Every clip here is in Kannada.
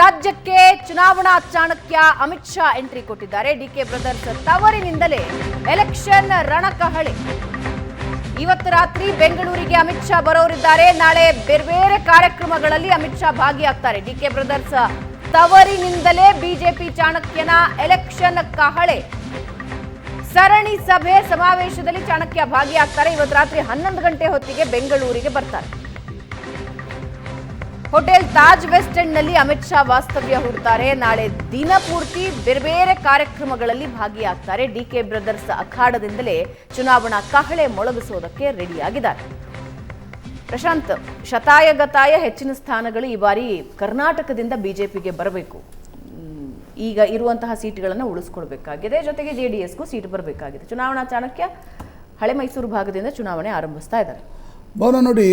ರಾಜ್ಯಕ್ಕೆ ಚುನಾವಣಾ ಚಾಣಕ್ಯ ಅಮಿತ್ ಶಾ ಎಂಟ್ರಿ ಕೊಟ್ಟಿದ್ದಾರೆ. ಡಿಕೆ ಬ್ರದರ್ಸ್ ತವರಿನಿಂದಲೇ ಎಲೆಕ್ಷನ್ ರಣಕಹಳೆ. ಇವತ್ತು ರಾತ್ರಿ ಬೆಂಗಳೂರಿಗೆ ಅಮಿತ್ ಶಾ ಬರೋರಿದ್ದಾರೆ. ನಾಳೆ ಬೇರೆ ಬೇರೆ ಕಾರ್ಯಕ್ರಮಗಳಲ್ಲಿ ಅಮಿತ್ ಶಾ ಭಾಗಿಯಾಗ್ತಾರೆ. ಡಿಕೆ ಬ್ರದರ್ಸ್ ತವರಿನಿಂದಲೇ ಬಿಜೆಪಿ ಚಾಣಕ್ಯನ ಎಲೆಕ್ಷನ್ ಕಹಳೆ. ಸರಣಿ ಸಭೆ ಸಮಾವೇಶದಲ್ಲಿ ಚಾಣಕ್ಯ ಭಾಗಿಯಾಗ್ತಾರೆ. ಇವತ್ತು ರಾತ್ರಿ ಹನ್ನೊಂದು ಗಂಟೆ ಹೊತ್ತಿಗೆ ಬೆಂಗಳೂರಿಗೆ ಬರ್ತಾರೆ. ಹೋಟೆಲ್ ತಾಜ್ ವೆಸ್ಟ್ನಲ್ಲಿ ಅಮಿತ್ ಶಾ ವಾಸ್ತವ್ಯ ಹೂಡ್ತಾರೆ. ನಾಳೆ ದಿನ ಪೂರ್ತಿ ಬೇರೆ ಬೇರೆ ಕಾರ್ಯಕ್ರಮಗಳಲ್ಲಿ ಭಾಗಿಯಾಗ್ತಾರೆ. ಡಿ ಕೆ ಬ್ರದರ್ಸ್ ಅಖಾಡದಿಂದಲೇ ಚುನಾವಣಾ ಕಹಳೆ ಮೊಳಗಿಸೋದಕ್ಕೆ ರೆಡಿಯಾಗಿದ್ದಾರೆ. ಪ್ರಶಾಂತ್, ಶತಾಯಗತಾಯ ಹೆಚ್ಚಿನ ಸ್ಥಾನಗಳು ಈ ಬಾರಿ ಕರ್ನಾಟಕದಿಂದ ಬಿಜೆಪಿಗೆ ಬರಬೇಕು. ಈಗ ಇರುವಂತಹ ಸೀಟ್ಗಳನ್ನು ಉಳಿಸ್ಕೊಳ್ಬೇಕಾಗಿದೆ. ಜೊತೆಗೆ ಜೆ ಡಿ ಎಸ್ಗೂ ಸೀಟ್ ಬರಬೇಕಾಗಿದೆ. ಚುನಾವಣಾ ಚಾಣಕ್ಯ ಹಳೆ ಮೈಸೂರು ಭಾಗದಿಂದ ಚುನಾವಣೆ ಆರಂಭಿಸ್ತಾ ಇದ್ದಾರೆ. ಭವನ, ನೋಡಿ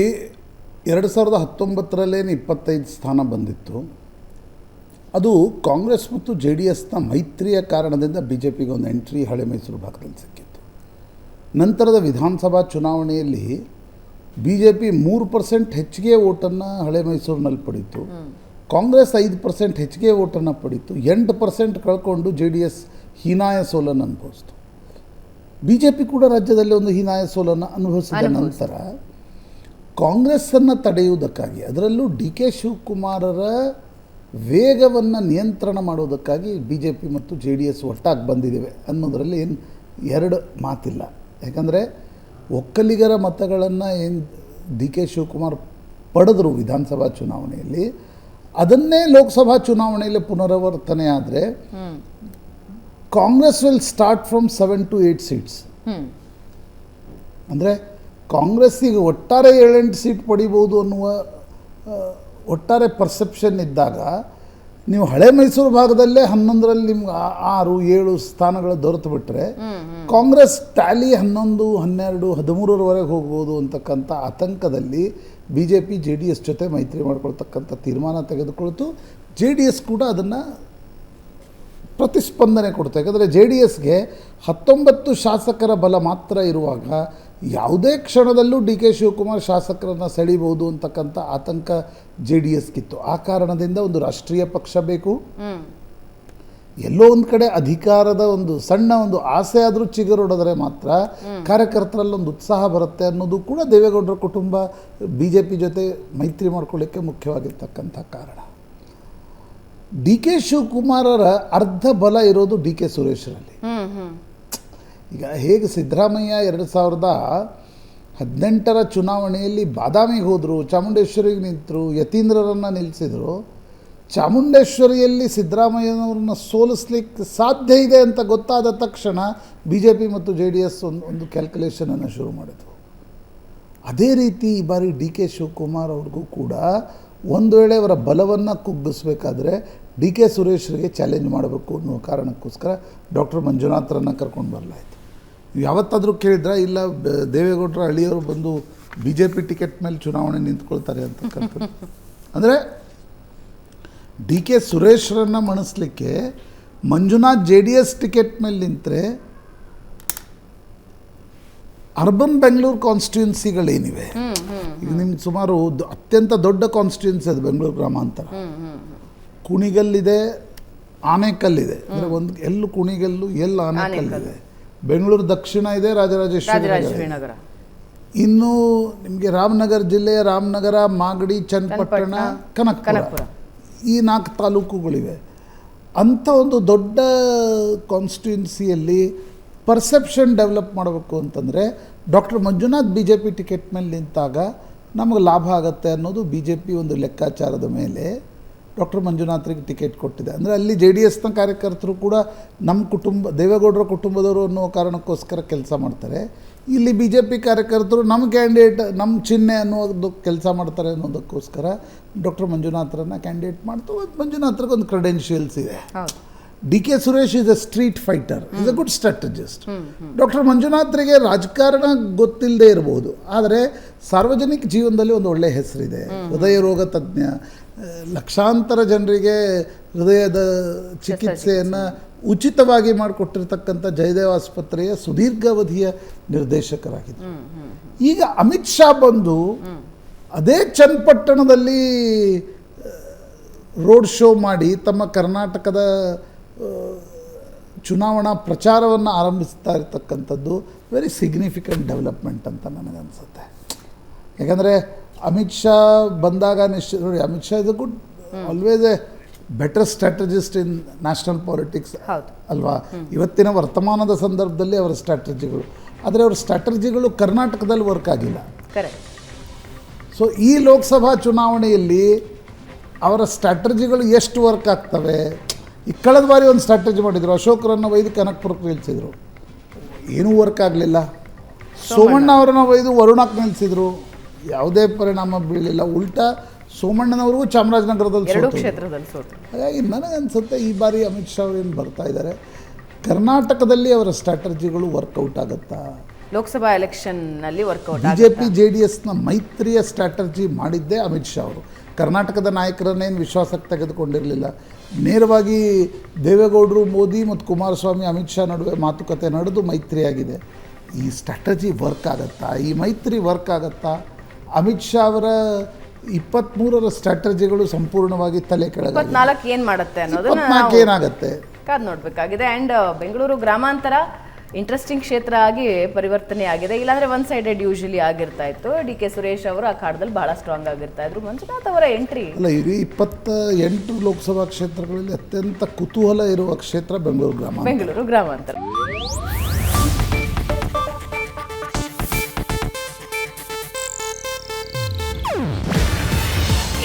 ಎರಡು ಸಾವಿರದ ಹತ್ತೊಂಬತ್ತರಲ್ಲೇನು ಇಪ್ಪತ್ತೈದು ಸ್ಥಾನ ಬಂದಿತ್ತು. ಅದು ಕಾಂಗ್ರೆಸ್ ಮತ್ತು ಜೆ ಡಿ ಎಸ್ನ ಮೈತ್ರಿಯ ಕಾರಣದಿಂದ ಬಿ ಜೆ ಪಿಗೆ ಒಂದು ಎಂಟ್ರಿ ಹಳೆ ಮೈಸೂರು ಭಾಗದಲ್ಲಿ ಸಿಕ್ಕಿತ್ತು. ನಂತರದ ವಿಧಾನಸಭಾ ಚುನಾವಣೆಯಲ್ಲಿ ಬಿ ಜೆ ಪಿ ಮೂರು ಪರ್ಸೆಂಟ್ ಹೆಚ್ಚಿಗೆ ಓಟನ್ನು ಹಳೆ ಮೈಸೂರಿನಲ್ಲಿ ಪಡೀತು. ಕಾಂಗ್ರೆಸ್ ಐದು ಪರ್ಸೆಂಟ್ ಹೆಚ್ಚಿಗೆ ಓಟನ್ನು ಪಡೀತು. ಎಂಟು ಪರ್ಸೆಂಟ್ ಕಳ್ಕೊಂಡು ಜೆ ಡಿ ಎಸ್ ಹೀನಾಯ ಸೋಲನ್ನು ಅನುಭವಿಸ್ತು. ಬಿ ಜೆ ಪಿ ಕೂಡ ರಾಜ್ಯದಲ್ಲಿ ಒಂದು ಹೀನಾಯ ಸೋಲನ್ನು ಅನುಭವಿಸಿದ ನಂತರ ಕಾಂಗ್ರೆಸ್ಸನ್ನು ತಡೆಯುವುದಕ್ಕಾಗಿ ಅದರಲ್ಲೂ ಡಿ ಕೆ ಶಿವಕುಮಾರರ ವೇಗವನ್ನು ನಿಯಂತ್ರಣ ಮಾಡುವುದಕ್ಕಾಗಿ ಬಿ ಜೆ ಪಿ ಮತ್ತು ಜೆ ಡಿ ಎಸ್ ಒಟ್ಟಾಗಿ ಬಂದಿದ್ದೇವೆ ಅನ್ನೋದರಲ್ಲಿ ಏನು ಎರಡು ಮಾತಿಲ್ಲ. ಯಾಕಂದರೆ ಒಕ್ಕಲಿಗರ ಮತಗಳನ್ನು ಏನು ಡಿ ಕೆ ಶಿವಕುಮಾರ್ ಪಡೆದರು ವಿಧಾನಸಭಾ ಚುನಾವಣೆಯಲ್ಲಿ ಅದನ್ನೇ ಲೋಕಸಭಾ ಚುನಾವಣೆಯಲ್ಲಿ ಪುನರಾವರ್ತನೆ ಆದರೆ Congress will start from seven to eight seats. ಅಂದರೆ ಕಾಂಗ್ರೆಸ್ಸಿಗೆ ಒಟ್ಟಾರೆ ಏಳೆಂಟು ಸೀಟ್ ಪಡಿಬೋದು ಅನ್ನುವ ಒಟ್ಟಾರೆ ಪರ್ಸೆಪ್ಷನ್ ಇದ್ದಾಗ ನೀವು ಹಳೆ ಮೈಸೂರು ಭಾಗದಲ್ಲೇ ಹನ್ನೊಂದರಲ್ಲಿ ನಿಮ್ಗೆ ಆರು, ಏಳು ಸ್ಥಾನಗಳು ದೊರೆತು ಬಿಟ್ಟರೆ ಕಾಂಗ್ರೆಸ್ ಟ್ಯಾಲಿ ಹನ್ನೊಂದು, ಹನ್ನೆರಡು, ಹದಿಮೂರರವರೆಗೆ ಹೋಗ್ಬೋದು ಅಂತಕ್ಕಂಥ ಆತಂಕದಲ್ಲಿ B J P J D S ಜೊತೆ ಮೈತ್ರಿ ಮಾಡ್ಕೊಳ್ತಕ್ಕಂಥ ತೀರ್ಮಾನ ತೆಗೆದುಕೊಳ್ತು. ಜೆ ಡಿ ಎಸ್ ಕೂಡ ಅದನ್ನು ಪ್ರತಿಸ್ಪಂದನೆ ಕೊಡ್ತು. ಯಾಕಂದರೆ ಜೆ ಡಿ ಎಸ್ಗೆ ಹತ್ತೊಂಬತ್ತು ಶಾಸಕರ ಬಲ ಮಾತ್ರ ಇರುವಾಗ ಯಾವುದೇ ಕ್ಷಣದಲ್ಲೂ ಡಿ ಕೆ ಶಿವಕುಮಾರ್ ಶಾಸಕರನ್ನು ಸೆಳೀಬಹುದು ಅಂತಕ್ಕಂಥ ಆತಂಕ ಜೆ ಡಿ ಎಸ್ಗಿತ್ತು ಆ ಕಾರಣದಿಂದ ಒಂದು ರಾಷ್ಟ್ರೀಯ ಪಕ್ಷ ಬೇಕು. ಎಲ್ಲೋ ಒಂದು ಕಡೆ ಅಧಿಕಾರದ ಒಂದು ಸಣ್ಣ ಒಂದು ಆಸೆ ಆದರೂ ಚಿಗುರೊಡೆದರೆ ಮಾತ್ರ ಕಾರ್ಯಕರ್ತರಲ್ಲಿ ಒಂದು ಉತ್ಸಾಹ ಬರುತ್ತೆ ಅನ್ನೋದು ಕೂಡ ದೇವೇಗೌಡರ ಕುಟುಂಬ ಬಿ ಜೆ ಪಿ ಜೊತೆ ಮೈತ್ರಿ ಮಾಡ್ಕೊಳ್ಳಿಕ್ಕೆ ಮುಖ್ಯವಾಗಿರ್ತಕ್ಕಂಥ ಕಾರಣ. ಡಿ ಕೆ ಶಿವಕುಮಾರರ ಅರ್ಧ ಬಲ ಇರೋದು ಡಿ ಕೆ ಸುರೇಶರಲ್ಲಿ. ಈಗ ಹೇಗೆ ಸಿದ್ದರಾಮಯ್ಯ ಎರಡು ಸಾವಿರದ ಹದಿನೆಂಟರ ಚುನಾವಣೆಯಲ್ಲಿ ಬಾದಾಮಿಗೆ ಹೋದರು, ಚಾಮುಂಡೇಶ್ವರಿಗೆ ನಿಂತರು, ಯತೀಂದ್ರರನ್ನು ನಿಲ್ಲಿಸಿದರು, ಚಾಮುಂಡೇಶ್ವರಿಯಲ್ಲಿ ಸಿದ್ದರಾಮಯ್ಯನವ್ರನ್ನ ಸೋಲಿಸ್ಲಿಕ್ಕೆ ಸಾಧ್ಯ ಇದೆ ಅಂತ ಗೊತ್ತಾದ ತಕ್ಷಣ ಬಿ ಜೆ ಪಿ ಮತ್ತು ಜೆ ಡಿ ಎಸ್ ಒಂದು ಒಂದು ಕ್ಯಾಲ್ಕುಲೇಷನನ್ನು ಶುರು ಮಾಡಿದ್ರು. ಅದೇ ರೀತಿ ಈ ಬಾರಿ ಡಿ ಕೆ ಶಿವಕುಮಾರ್ ಅವ್ರಿಗೂ ಕೂಡ ಒಂದು ವೇಳೆ ಅವರ ಬಲವನ್ನು ಕುಗ್ಗಿಸ್ಬೇಕಾದ್ರೆ ಡಿ ಕೆ ಸುರೇಶ್ರಿಗೆ ಚಾಲೆಂಜ್ ಮಾಡಬೇಕು ಅನ್ನೋ ಕಾರಣಕ್ಕೋಸ್ಕರ ಡಾಕ್ಟರ್ ಮಂಜುನಾಥರನ್ನು ಕರ್ಕೊಂಡು ಬರಲಾಯಿತು. ಯಾವತ್ತಾದರೂ ಕೇಳಿದ್ರೆ? ಇಲ್ಲ ದೇವೇಗೌಡರ ಹಳ್ಳಿಯವರು ಬಂದು ಬಿ ಜೆ ಪಿ ಟಿಕೆಟ್ ಮೇಲೆ ಚುನಾವಣೆ ನಿಂತ್ಕೊಳ್ತಾರೆ ಅಂತಕ್ಕಂಥದ್ದು. ಅಂದರೆ ಡಿ ಕೆ ಸುರೇಶ್ರನ್ನ ಮಣಿಸ್ಲಿಕ್ಕೆ Manjunath J D S ticket ಮೇಲೆ ನಿಂತರೆ ಅರ್ಬನ್ ಬೆಂಗಳೂರು ಕಾನ್ಸ್ಟಿಟ್ಯೂನ್ಸಿಗಳೇನಿವೆ? ಈಗ ನಿಮ್ಗೆ ಸುಮಾರು ಅತ್ಯಂತ ದೊಡ್ಡ ಕಾನ್ಸ್ಟಿಟ್ಯೂನ್ಸಿ ಅದು ಬೆಂಗಳೂರು ಗ್ರಾಮಾಂತರ. ಕುಣಿಗಲ್ಲಿದೆ ಆನೆಕಲ್ಲಿದೆ. ಅಂದರೆ ಒಂದು ಎಲ್ಲು ಕುಣಿಗಲ್ಲು ಎಲ್ಲಿ ಆನೆಕಲ್ಲಿದೆ? ಬೆಂಗಳೂರು ದಕ್ಷಿಣ ಇದೆ ರಾಜರಾಜೇಶ್ವರಿ ನಗರ ಇನ್ನು ನಿಮಗೆ ರಾಮನಗರ ಜಿಲ್ಲೆಯ ರಾಮನಗರ ಮಾಗಡಿ ಚನ್ನಪಟ್ಟಣ ಕನಕಪುರ. ಈ ನಾಲ್ಕು ತಾಲೂಕುಗಳಿವೆ. ಅಂಥ ಒಂದು ದೊಡ್ಡ ಕಾನ್ಸ್ಟಿಟ್ಯೂನ್ಸಿಯಲ್ಲಿ ಪರ್ಸೆಪ್ಷನ್ ಡೆವಲಪ್ ಮಾಡಬೇಕು ಅಂತಂದರೆ doctor Manjunath B J P ticket ಮೇಲೆ ನಿಂತಾಗ ನಮಗೆ ಲಾಭ ಆಗುತ್ತೆ ಅನ್ನೋದು ಬಿ ಜೆ ಪಿ ಒಂದು ಲೆಕ್ಕಾಚಾರದ ಮೇಲೆ. ಡಾಕ್ಟರ್ ಮಂಜುನಾಥ್ರಿಗೆ ಟಿಕೆಟ್ ಕೊಟ್ಟಿದೆ. ಅಂದರೆ ಅಲ್ಲಿ ಜೆ ಡಿ ಎಸ್ನ ಕಾರ್ಯಕರ್ತರು ಕೂಡ ನಮ್ಮ ಕುಟುಂಬ, ದೇವೇಗೌಡರ ಕುಟುಂಬದವರು ಅನ್ನೋ ಕಾರಣಕ್ಕೋಸ್ಕರ ಕೆಲಸ ಮಾಡ್ತಾರೆ. ಇಲ್ಲಿ ಬಿ ಜೆ ಪಿ ಕಾರ್ಯಕರ್ತರು ನಮ್ಮ ಕ್ಯಾಂಡಿಡೇಟ್, ನಮ್ಮ ಚಿಹ್ನೆ ಅನ್ನೋದು ಕೆಲಸ ಮಾಡ್ತಾರೆ ಅನ್ನೋದಕ್ಕೋಸ್ಕರ ಡಾಕ್ಟರ್ ಮಂಜುನಾಥರನ್ನು ಕ್ಯಾಂಡಿಡೇಟ್ ಮಾಡ್ತು ಮತ್ತು ಮಂಜುನಾಥ್ರಿಗೆ ಒಂದು ಕ್ರೆಡೆನ್ಷಿಯಲ್ಸ್ ಇದೆ. D K Suresh is a street fighter is a good strategist doctor ಮಂಜುನಾಥ್ರಿಗೆ ರಾಜಕಾರಣ ಗೊತ್ತಿಲ್ಲದೆ ಇರಬಹುದು. ಆದರೆ ಸಾರ್ವಜನಿಕ ಜೀವನದಲ್ಲಿ ಒಂದು ಒಳ್ಳೆಯ ಹೆಸರಿದೆ. ಹೃದಯ ರೋಗ ತಜ್ಞ. ಲಕ್ಷಾಂತರ ಜನರಿಗೆ ಹೃದಯದ ಚಿಕಿತ್ಸೆಯನ್ನು ಉಚಿತವಾಗಿ ಮಾಡಿಕೊಟ್ಟಿರ್ತಕ್ಕಂಥ ಜಯದೇವ ಆಸ್ಪತ್ರೆಯ ಸುದೀರ್ಘಾವಧಿಯ ನಿರ್ದೇಶಕರಾಗಿದ್ದರು. ಈಗ ಅಮಿತ್ ಶಾ ಬಂದು ಅದೇ ಚನ್ನಪಟ್ಟಣದಲ್ಲಿ ರೋಡ್ ಶೋ ಮಾಡಿ ತಮ್ಮ ಕರ್ನಾಟಕದ ಚುನಾವಣಾ ಪ್ರಚಾರವನ್ನು ಆರಂಭಿಸ್ತಾ ಇರತಕ್ಕಂಥದ್ದು ವೆರಿ ಸಿಗ್ನಿಫಿಕೆಂಟ್ ಡೆವಲಪ್ಮೆಂಟ್ ಅಂತ ನನಗನ್ಸುತ್ತೆ. ಯಾಕಂದರೆ ಅಮಿತ್ ಶಾ ಬಂದಾಗ ನಿಶ್ಚಿತ ನೋಡಿ Amit Shah is a good always a better strategist in national politics ಅಲ್ವಾ? ಇವತ್ತಿನ ವರ್ತಮಾನದ ಸಂದರ್ಭದಲ್ಲಿ ಅವರ ಸ್ಟ್ರಾಟಜಿಗಳು ಆದರೆ ಅವರ ಸ್ಟ್ರಾಟಜಿಗಳು ಕರ್ನಾಟಕದಲ್ಲಿ ವರ್ಕ್ ಆಗಿಲ್ಲ. ಕರೆಕ್ಟ್ ಸೊ ಈ ಲೋಕಸಭಾ ಚುನಾವಣೆಯಲ್ಲಿ ಅವರ ಸ್ಟ್ರಾಟಜಿಗಳು ಎಷ್ಟು ವರ್ಕ್ ಆಗ್ತವೆ? ಈ ಕಳೆದ ಬಾರಿ ಒಂದು ಸ್ಟ್ರಾಟಜಿ ಮಾಡಿದರು. ಅಶೋಕರನ್ನು ಒಯ್ದು ಕನಕಪುರಕ್ಕೆ ನಿಲ್ಲಿಸಿದರು. ಏನೂ ವರ್ಕ್ ಆಗಲಿಲ್ಲ. ಸೋಮಣ್ಣ ಅವರನ್ನು ಒಯ್ದು ವರುಣಕ್ಕೆ ನಿಲ್ಲಿಸಿದರು. ಯಾವುದೇ ಪರಿಣಾಮ ಬೀಳಲಿಲ್ಲ. ಉಲ್ಟಾ ಸೋಮಣ್ಣನವ್ರಿಗೂ ಚಾಮರಾಜನಗರದಲ್ಲಿ ಹಾಗಾಗಿ ನನಗನ್ಸುತ್ತೆ ಈ ಬಾರಿ ಅಮಿತ್ ಶಾ ಏನು ಬರ್ತಾ ಇದ್ದಾರೆ ಕರ್ನಾಟಕದಲ್ಲಿ ಅವರ ಸ್ಟ್ರಾಟಜಿಗಳು ವರ್ಕೌಟ್ ಆಗುತ್ತಾ? ಲೋಕಸಭಾ ಎಲೆಕ್ಷನ್ನಲ್ಲಿ workout B J P J D ಎಸ್ನ ಮೈತ್ರಿಯ ಸ್ಟ್ರಾಟಜಿ ಮಾಡಿದ್ದೇ ಅಮಿತ್ ಶಾ ಅವರು. ಕರ್ನಾಟಕದ ನಾಯಕರನ್ನೇನು ವಿಶ್ವಾಸಕ್ಕೆ ತೆಗೆದುಕೊಂಡಿರಲಿಲ್ಲ. ನೇರವಾಗಿ ದೇವೇಗೌಡರು ಮೋದಿ ಮತ್ತು ಕುಮಾರಸ್ವಾಮಿ ಅಮಿತ್ ಶಾ ನಡುವೆ ಮಾತುಕತೆ ನಡೆದು ಮೈತ್ರಿಯಾಗಿದೆ ಈ ಸ್ಟ್ರಾಟಜಿ ವರ್ಕ್ ಆಗುತ್ತಾ? ಈ ಮೈತ್ರಿ ವರ್ಕ್ ಆಗುತ್ತಾ? ಅಮಿತ್ ಶಾ ಅವರ ಇಪ್ಪತ್ತ್ಮೂರರ ಸ್ಟ್ರಾಟಜಿಗಳು ಸಂಪೂರ್ಣವಾಗಿ ತಲೆ ಕೆಳಗೆ ಏನು ಮಾಡುತ್ತೆ ಏನಾಗುತ್ತೆ? ಕಾದ್ ನೋಡಬೇಕಾಗಿದೆ. ಅಂಡ್ ಬೆಂಗಳೂರು ಗ್ರಾಮಾಂತರ ಇಂಟ್ರೆಸ್ಟಿಂಗ್ ಕ್ಷೇತ್ರ ಆಗಿ ಪರಿವರ್ತನೆ ಆಗಿದೆ. ಇಲ್ಲಾಂದ್ರೆ ಒನ್ ಸೈಡೆಡ್ ಯೂಶಲಿ ಆಗಿರ್ತಾ ಇತ್ತು. ಡಿ ಕೆ ಸುರೇಶ್ ಅವರು ಆ ಕಾಡದಲ್ಲಿ ಬಹಳ ಸ್ಟ್ರಾಂಗ್ ಆಗಿರ್ತಾ ಇದ್ರು. ಮಂಜುನಾಥ್ ಅವರ ಎಂಟ್ರಿ ಅಲ್ಲ ಇಡೀ ಇಪ್ಪತ್ತ ಎಂಟು ಲೋಕಸಭಾ ಕ್ಷೇತ್ರಗಳಲ್ಲಿ ಅತ್ಯಂತ ಕುತೂಹಲ ಇರುವ ಕ್ಷೇತ್ರ ಬೆಂಗಳೂರು ಗ್ರಾಮ ಬೆಂಗಳೂರು ಗ್ರಾಮಾಂತರ.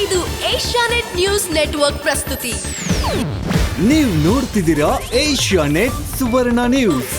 ಇದು ಏಷ್ಯಾನೆಟ್ ನ್ಯೂಸ್ ನೆಟ್ವರ್ಕ್ ಪ್ರಸ್ತುತಿ. ನೀವು ನೋಡ್ತಿದ್ದೀರಾ ಏಷ್ಯಾ ನೆಟ್ ಸುವರ್ಣ ನ್ಯೂಸ್.